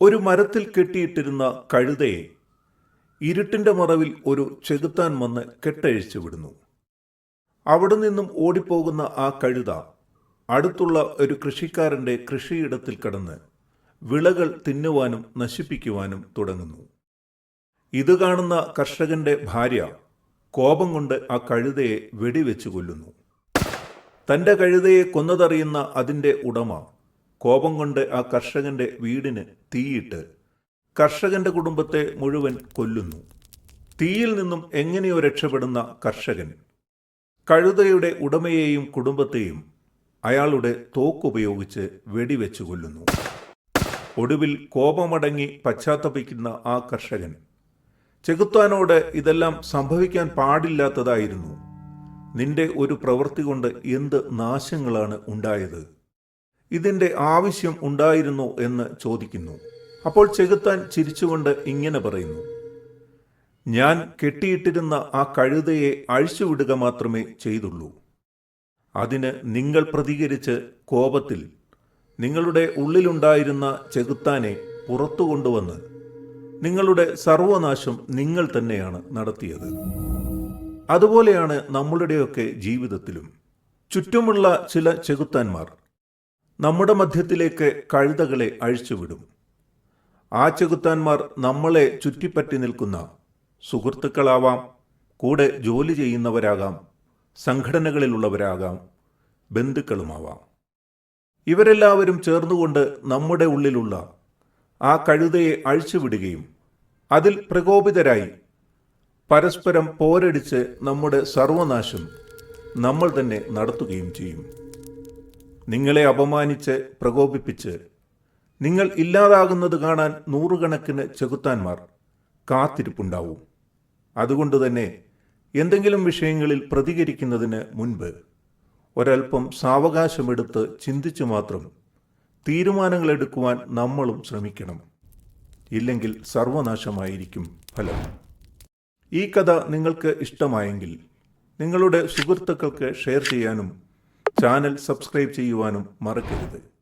ഒരു മരത്തിൽ കെട്ടിയിട്ടിരുന്ന കഴുതയെ ഇരുട്ടിന്റെ മറവിൽ ഒരു ചെകുത്താൻ വന്ന് കെട്ടഴിച്ചു വിടുന്നു. അവിടെ നിന്നും ഓടിപ്പോകുന്ന ആ കഴുത അടുത്തുള്ള ഒരു കൃഷിക്കാരന്റെ കൃഷിയിടത്തിൽ കടന്ന് വിളകൾ തിന്നുവാനും നശിപ്പിക്കുവാനും തുടങ്ങുന്നു. ഇത് കാണുന്ന കർഷകന്റെ ഭാര്യ കോപം കൊണ്ട് ആ കഴുതയെ വെടിവെച്ചു കൊല്ലുന്നു. തന്റെ കഴുതയെ കൊന്നതറിയുന്ന അതിന്റെ ഉടമ കോപം കൊണ്ട് ആ കർഷകന്റെ വീടിന് തീയിട്ട് കർഷകന്റെ കുടുംബത്തെ മുഴുവൻ കൊല്ലുന്നു. തീയിൽ നിന്നും എങ്ങനെയോ രക്ഷപ്പെടുന്ന കർഷകൻ കഴുതയുടെ ഉടമയെയും കുടുംബത്തെയും അയാളുടെ തോക്കുപയോഗിച്ച് വെടിവെച്ചു കൊല്ലുന്നു. ഒടുവിൽ കോപമടങ്ങി പശ്ചാത്തപിക്കുന്ന ആ കർഷകൻ ചെകുത്താനോട് ഇതെല്ലാം സംഭവിക്കാൻ പാടില്ലാത്തതായിരുന്നു. നിന്റെ ഒരു പ്രവൃത്തി കൊണ്ട് എന്ത് നാശങ്ങളാണ് ഉണ്ടായത്? ഇതിന്റെ ആവശ്യം ഉണ്ടായിരുന്നു എന്ന് ചോദിക്കുന്നു. അപ്പോൾ ചെകുത്താൻ ചിരിച്ചുകൊണ്ട് ഇങ്ങനെ പറയുന്നു ഞാൻ കെട്ടിയിട്ടിരുന്ന ആ കഴുതയെ അഴിച്ചുവിടുക മാത്രമേ ചെയ്തുള്ളൂ. അതിന് നിങ്ങൾ പ്രതികരിച്ച് കോപത്തിൽ നിങ്ങളുടെ ഉള്ളിലുണ്ടായിരുന്ന ചെകുത്താനെ പുറത്തു കൊണ്ടുവന്ന് നിങ്ങളുടെ സർവനാശം നിങ്ങൾ തന്നെയാണ് നടത്തിയത്. അതുപോലെയാണ് നമ്മളുടെയൊക്കെ ജീവിതത്തിലും. ചുറ്റുമുള്ള ചില ചെകുത്താന്മാർ നമ്മുടെ മധ്യത്തിലേക്ക് കഴുതകളെ അഴിച്ചുവിടും. ആ ചെകുത്താന്മാർ നമ്മളെ ചുറ്റിപ്പറ്റി നിൽക്കുന്ന സുഹൃത്തുക്കളാവാം കൂടെ ജോലി ചെയ്യുന്നവരാകാം സംഘടനകളിലുള്ളവരാകാം ബന്ധുക്കളുമാവാം. ഇവരെല്ലാവരും ചേർന്നുകൊണ്ട് നമ്മുടെ ഉള്ളിലുള്ള ആ കഴുതയെ അഴിച്ചുവിടുകയും അതിൽ പ്രകോപിതരായി പരസ്പരം പോരടിച്ച് നമ്മുടെ സർവനാശം നമ്മൾ തന്നെ നടത്തുകയും ചെയ്യും. നിങ്ങളെ അപമാനിച്ച് പ്രകോപിപ്പിച്ച് നിങ്ങൾ ഇല്ലാതാകുന്നത് കാണാൻ നൂറുകണക്കിന് ചെകുത്താന്മാർ കാത്തിരിപ്പുണ്ടാവും. അതുകൊണ്ട് തന്നെ എന്തെങ്കിലും വിഷയങ്ങളിൽ പ്രതികരിക്കുന്നതിന് മുൻപ് ഒരൽപ്പം സാവകാശമെടുത്ത് ചിന്തിച്ചു മാത്രം തീരുമാനങ്ങൾ എടുക്കുവാൻ നമ്മളും ശ്രമിക്കണം. ഇല്ലെങ്കിൽ സർവനാശമായിരിക്കും ഫലം. ഈ കഥ നിങ്ങൾക്ക് ഇഷ്ടമായെങ്കിൽ നിങ്ങളുടെ സുഹൃത്തുക്കൾക്ക് ഷെയർ ചെയ്യാനും ചാനൽ സബ്സ്ക്രൈബ് ചെയ്യുവാനും മറക്കരുത്.